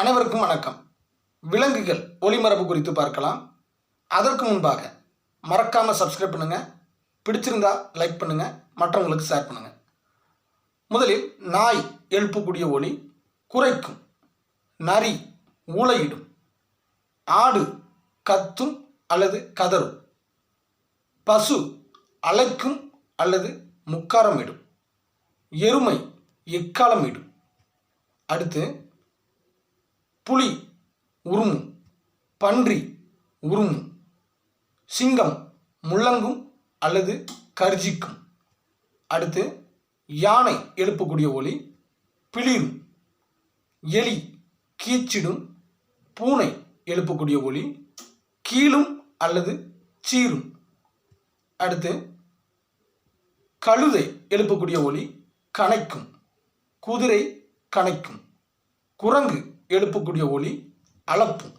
அனைவருக்கும் வணக்கம். விலங்குகள் ஒளிமரபு குறித்து பார்க்கலாம். அதற்கு முன்பாக மறக்காமல் சப்ஸ்கிரைப் பண்ணுங்கள் பிடிச்சிருந்தா லைக் பண்ணுங்கள் மற்றவங்களுக்கு ஷேர் பண்ணுங்கள் முதலில் நாய் எழுப்பக்கூடிய ஒளி குறைக்கும் நரி ஊளையிடும். ஆடு கத்தும் அல்லது கதறும். பசு அழைக்கும் அல்லது முக்காரமிடும். எருமை எக்காலமிடும். அடுத்து புலி உருமும் பன்றி உருமும் சிங்கம் முள்ளங்கும் அல்லது கர்ஜிக்கும். அடுத்து யானை எழுப்பக்கூடிய ஒலி பிளிரும் எலி கீச்சிடும் பூனை எழுப்பக்கூடிய ஒலி கீழும் அல்லது சீரும். அடுத்து கழுதை எழுப்பக்கூடிய ஒலி கணைக்கும் குதிரை கணைக்கும் குரங்கு எழுப்பக்கூடிய ஒலி அளப்பும்